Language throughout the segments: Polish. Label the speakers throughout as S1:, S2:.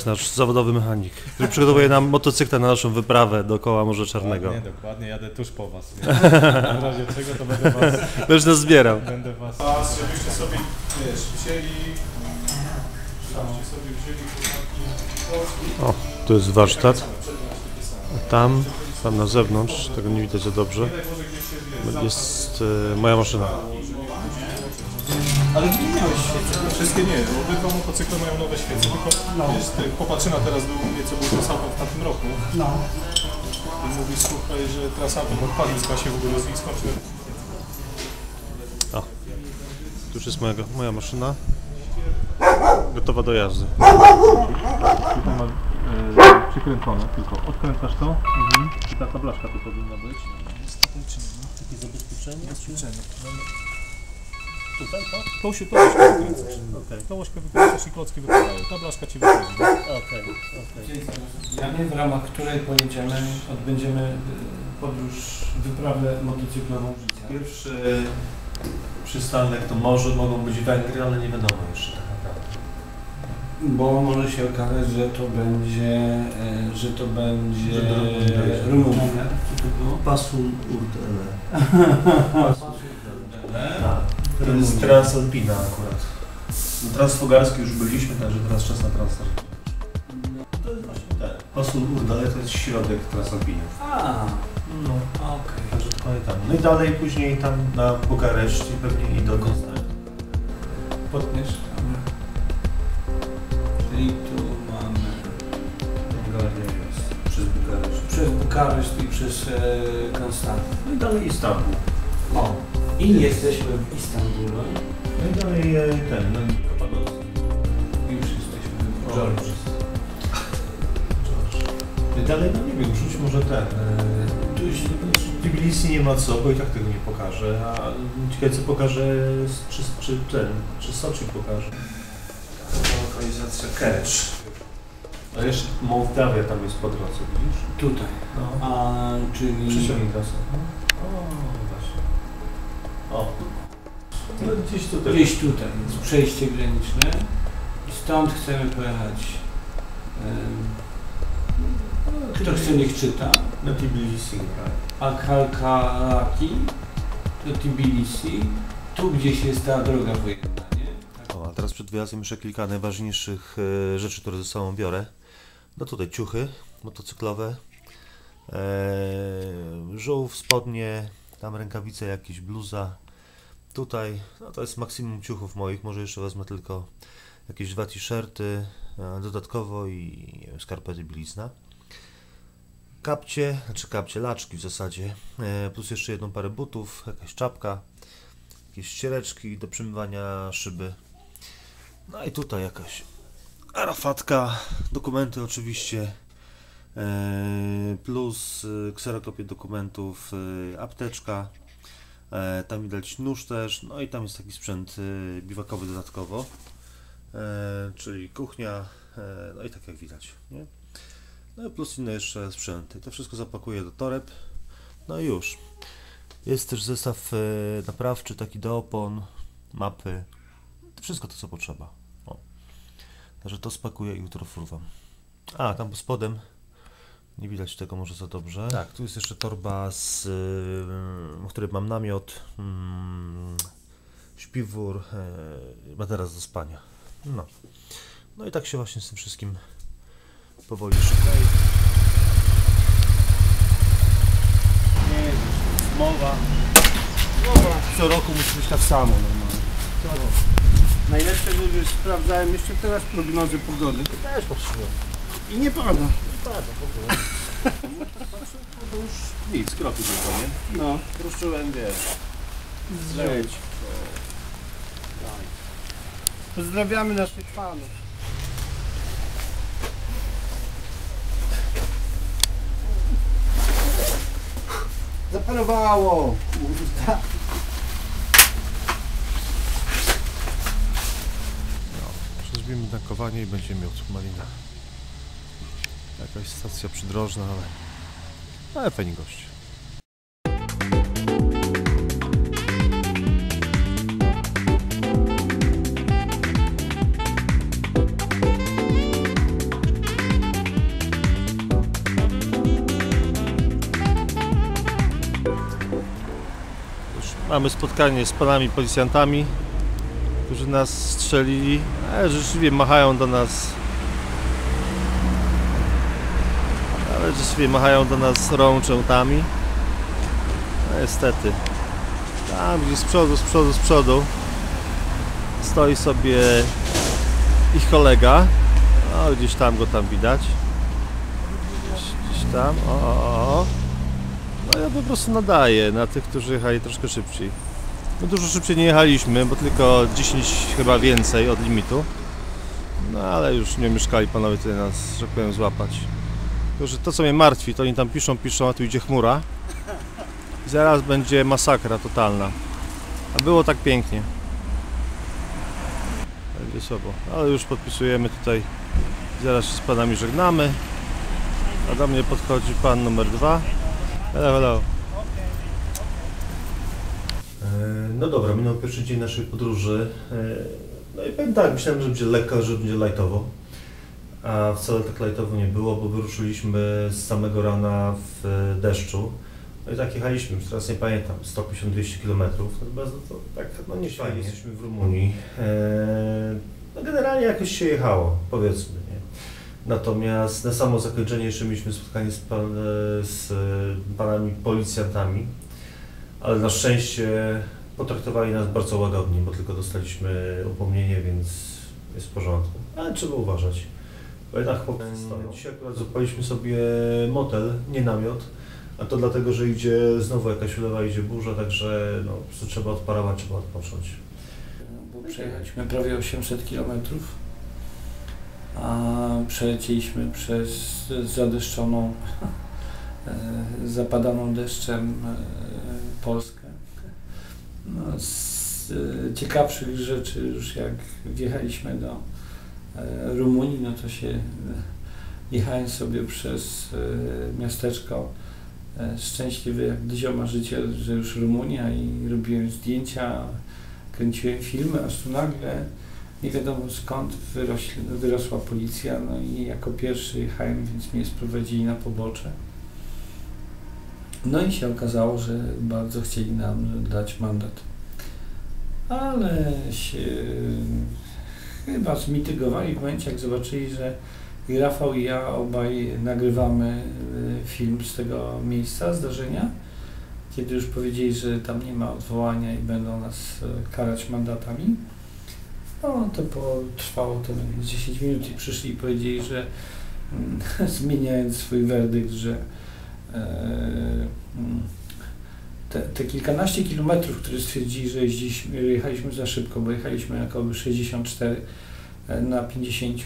S1: jest nasz zawodowy mechanik, który przygotowuje nam motocykle na naszą wyprawę dookoła Morza Czarnego.
S2: Dokładnie, dokładnie, jadę tuż po was. Więc w razie czego to będę was,
S1: Już nas zbierał.
S2: będę was...
S3: Was, żebyście sobie, wiesz, wzięli, żebyście sobie wzięli
S1: O, tu jest warsztat. Tam, tam na zewnątrz, tego nie widać za dobrze, jest e, moja maszyna.
S4: Ale ty nie miałeś świecę.
S3: Wszystkie nie, bo obydwa motocykle mają nowe świece, tylko wiesz, ty, popatrzyna teraz był u mnie, co był trasampem w tamtym roku
S4: No.
S3: i mówi, słuchaj, że trasampem odpalił z się w ogóle i skończył.
S1: Tu już jest moja, moja maszyna. Gotowa do jazdy.
S2: Tutaj ma e, przykręcone, tylko odkręcasz to i taka blaszka tu powinna być. Takie zabezpieczenie? Zabezpieczenie. Tutaj to? Tą się, tą łośkę wykręcasz. Okay. Tą łośkę wykręcasz i klocki wypadają. Ta blaszka ci wychodzi. Okej, okej.
S4: Zmiany, w ramach której pojedziemy, odbędziemy y, podróż, wyprawę motocyklową życia.
S5: Pierwszy przystanek to może mogą być Węgry, ale nie wiadomo jeszcze tak naprawdę.
S4: Bo może się okazać, że to będzie, e, że to będzie
S5: Że to Rumunia.
S4: Rumunia.
S5: To jest Transalpina akurat. No, Transfogarski już byliśmy, także teraz czas na Transalpinę. To jest właśnie tak. Pasul Urdele to jest środek Transalpiny.
S4: A,
S5: No.
S4: okej.
S5: Także dokładnie tam. No i dalej później tam na Bukareszt i pewnie i do Konstanty.
S4: Potniesz. Czyli tu mamy
S5: przez Bukareszt.
S4: przez Bukareszt i przez e, Konstantę.
S5: No i dalej Istanbul.
S4: O, i jesteśmy w Istambule.
S5: No i dalej e, ten, no i Kapadocki.
S4: Już jesteśmy w
S5: George.
S4: Georgii.
S5: I dalej, no nie wiem, rzuć może ten. E, tu już w Tbilisi nie ma co, bo i tak tego nie pokażę, a ciekawe co pokażę, z- czy, czy ten, czy Soczi pokażę. Lokalizacja Kercz. A jeszcze Mołdawia tam jest po drodze, widzisz?
S4: Tutaj.
S5: No.
S4: A, czyli...
S5: Przyciągnij trasę. O, właśnie. O. No gdzieś tutaj.
S4: Gdzieś tutaj jest przejście graniczne stąd chcemy pojechać. Kto chce niech czyta.
S5: Na Tbilisi, tak.
S4: A Kalkalaki to Tbilisi. Tu gdzieś jest ta droga wojenna, nie? Tak.
S1: O, a teraz przed wyjazdem jeszcze kilka najważniejszych e, rzeczy, które ze sobą biorę. No tutaj ciuchy motocyklowe, e, żółw, spodnie, tam rękawice jakieś, bluza. Tutaj, no to jest maksimum ciuchów moich, może jeszcze wezmę tylko jakieś dwa t-shirty e, dodatkowo i nie wiem, skarpety, bielizna. Kapcie, znaczy kapcie, laczki w zasadzie, e, plus jeszcze jedną parę butów, jakaś czapka, jakieś ściereczki do przymywania szyby. No i tutaj jakaś arafatka, dokumenty oczywiście, plus e, kserokopie dokumentów, e, apteczka, e, tam widać nóż też, no i tam jest taki sprzęt e, biwakowy dodatkowo, e, czyli kuchnia, e, no i tak jak widać, nie? No plus inne jeszcze sprzęty. To wszystko zapakuję do toreb, no i już. Jest też zestaw e, naprawczy, taki do opon, mapy, wszystko to co potrzeba. O. Także to spakuję i jutro fruwam. A, tam pod spodem, nie widać tego może za dobrze. Tak, tu jest jeszcze torba, z, y, w której mam namiot, mm, śpiwór, e, materac do spania. No. no i tak się właśnie z tym wszystkim powoli szuka.
S4: Nie, mowa. Mowa. Co roku musi być tak samo normalnie. Co roku. Najlepsze ludzie sprawdzałem jeszcze teraz prognozy pogody. To też patrzyłem. I nie pada. Nie pada w ogóle.
S5: To już nic, kroki tylko, nie?
S4: No,
S5: Ruszyłem, wiesz.
S4: zleć. Pozdrawiamy naszych fanów. Zaparowało! Kurwa.
S1: Przezbijmy tankowanie i będzie miód malina jakaś stacja przydrożna, ale... Ale fajni goście. mamy spotkanie z panami policjantami, którzy nas strzelili, ale rzeczywiście machają do nas rzeczywiście machają do nas rączętami. No niestety. Tam gdzieś z przodu, z przodu, z przodu stoi sobie ich kolega. O, gdzieś tam go tam widać. Gdzieś, gdzieś tam. O, o, o. No ja po prostu nadaję na tych, którzy jechali troszkę szybciej. My dużo szybciej nie jechaliśmy, bo tylko 10 chyba więcej od limitu. No ale już nie mieszkali panowie tutaj nas, że powiem, złapać. Tylko, że to co mnie martwi, to oni tam piszą, piszą, a tu idzie chmura. I zaraz będzie masakra totalna. A było tak pięknie. Będzie słabo. Ale już podpisujemy tutaj. Zaraz się z panami żegnamy. A do mnie podchodzi pan numer dwa. Hello, hello.
S6: E, No dobra, minął pierwszy dzień naszej podróży. E, No i powiem tak, myślałem, że będzie lekko, że będzie lajtowo. A wcale tak lajtowo nie było, bo wyruszyliśmy z samego rana w deszczu. No i tak jechaliśmy, już teraz nie pamiętam, 150-200 km. Natomiast no to tak, no nie fajnie. Jesteśmy w Rumunii. E, No generalnie jakoś się jechało, powiedzmy. Nie? Natomiast na samo zakończenie jeszcze mieliśmy spotkanie z, pan, e, z e, panami policjantami, ale na szczęście potraktowali nas bardzo łagodnie, bo tylko dostaliśmy upomnienie, więc jest w porządku. Ale trzeba uważać. Bo jednak chłopcy stoją. Dzisiaj akurat zapaliśmy sobie motel, nie namiot, a to dlatego, że idzie znowu jakaś ulewa, idzie burza, także no, po prostu trzeba odparować, trzeba odpocząć.
S4: bo przejechaliśmy prawie 800 km, a przelecieliśmy przez zadeszczoną, e, zapadaną deszczem e, Polskę. No, z e, ciekawszych rzeczy już jak wjechaliśmy do Rumunii, no to się e, jechałem sobie przez e, miasteczko e, szczęśliwy jak Dyzio marzyciel, że już Rumunia i robiłem zdjęcia, kręciłem filmy, aż tu nagle nie wiadomo skąd wyrośli, wyrosła policja, no i jako pierwszy jechałem, więc mnie sprowadzili na pobocze. No i się okazało, że bardzo chcieli nam dać mandat. Ale się chyba zmitygowali w momencie, jak zobaczyli, że i Rafał i ja obaj nagrywamy y, film z tego miejsca, zdarzenia. Kiedy już powiedzieli, że tam nie ma odwołania i będą nas y, karać mandatami, no to potrwało to z 10 minut i przyszli i powiedzieli, że mm, zmieniając swój werdykt, że e, mm, te, te kilkanaście kilometrów, które stwierdzili, że jechaliśmy za szybko, bo jechaliśmy około 64 e, na 50,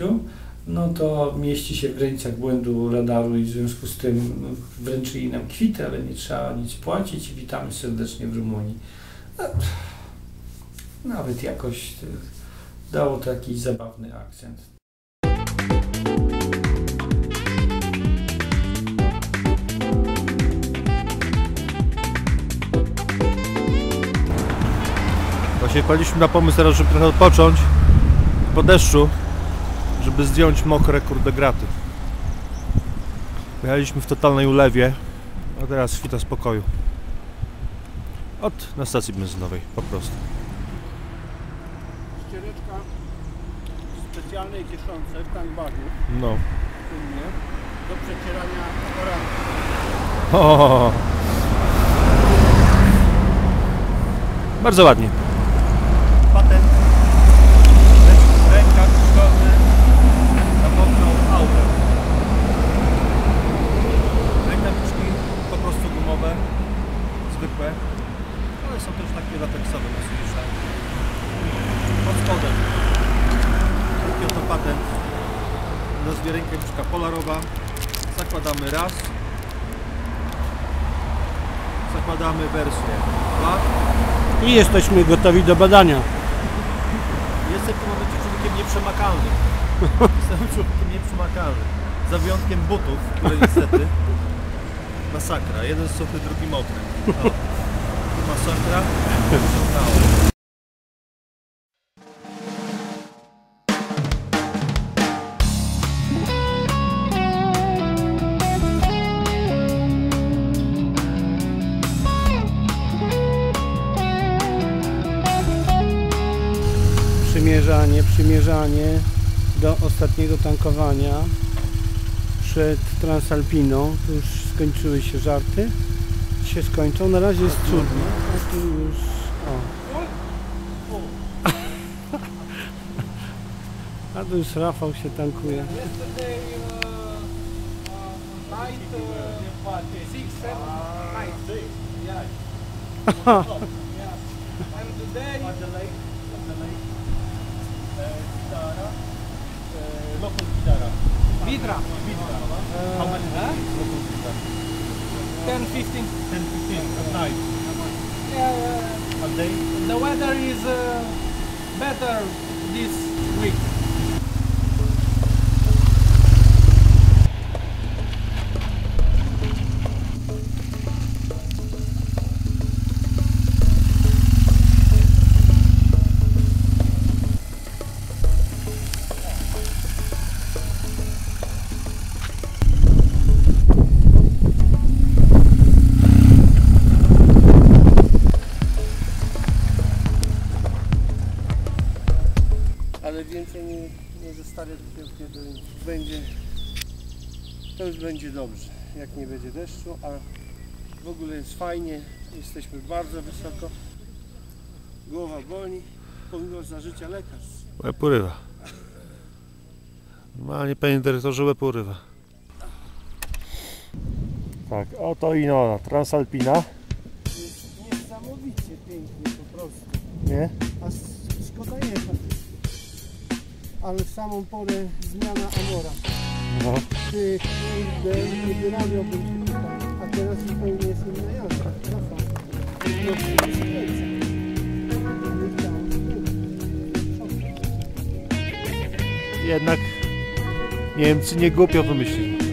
S4: no to mieści się w granicach błędu radaru i w związku z tym wręczyli nam kwity, ale nie trzeba nic płacić i witamy serdecznie w Rumunii. No, nawet jakoś e, dało to jakiś zabawny akcent.
S1: Właśnie wpadliśmy na pomysł teraz, żeby trochę odpocząć po deszczu, żeby zdjąć mokre kurde graty. Jechaliśmy w totalnej ulewie, a teraz chwila spokoju. Od na stacji benzynowej, po prostu.
S3: Ściereczka specjalnej kieszonce w tankbagu
S1: No.
S3: do przecierania oranki.
S1: Bardzo ładnie.
S3: Patent. Ręka szkolny zapomniał autę. Rękawiczki po prostu gumowe, zwykłe. Ale są też takie lateksowe na Swissza. Pod spodem. Taki oto patent. Nazwie rękawiczka polarowa. Zakładamy raz. Zakładamy wersję dwa.
S5: I jesteśmy gotowi do badania.
S3: Jestem w tym momencie człowiekiem nieprzemakalnym. Jestem człowiekiem nieprzemakalnym. Za wyjątkiem butów, które niestety masakra. Jeden suchy, drugi mokry. O, masakra.
S5: Przymierzanie, przymierzanie do ostatniego tankowania przed Transalpiną. Tu już skończyły się żarty. Się skończą. Na razie jest cudnie. A tu już... O. A tu już Rafał się tankuje.
S7: Vitra. How much? Local vitra.
S8: 10, 15.
S7: 10, 15 at night.
S8: Yeah,
S7: A day?
S8: the weather is uh, better this week.
S3: Nie zostawię dopiero kiedy będzie to już będzie dobrze jak nie będzie deszczu a w ogóle jest fajnie jesteśmy bardzo wysoko głowa boli pomimo za życia lekarz
S1: Łeb urywa. Normalnie, panie dyrektorze, łeb urywa. Tak, oto i no, Transalpina.
S3: jest niesamowicie pięknie po prostu
S1: Nie?
S3: a szkoda jechać ale w samą porę zmiana Amora
S1: No.
S3: Ty, kurde, nie wyrabiałbym się tutaj, a teraz zupełnie jest inna jazda. Skręcać.
S1: Jednak Niemcy nie głupio wymyślili.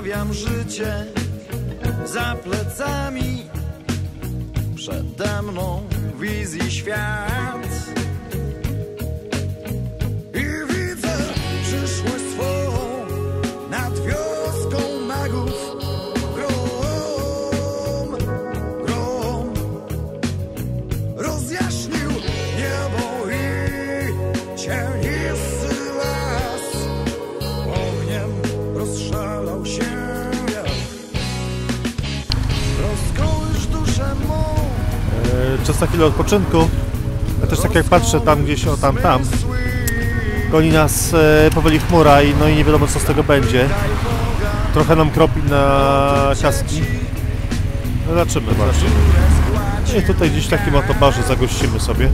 S9: Zostawiam życie za plecami. Przede mną wizji świat
S1: Czas na chwilę odpoczynku. Ja też tak jak patrzę tam gdzieś, o tam, tam, goni nas e, powoli chmura i no i nie wiadomo co z tego będzie. Trochę nam kropi na kaski. No zobaczymy właśnie.
S9: które składzi
S1: I tutaj gdzieś w takim oto barze zagościmy sobie.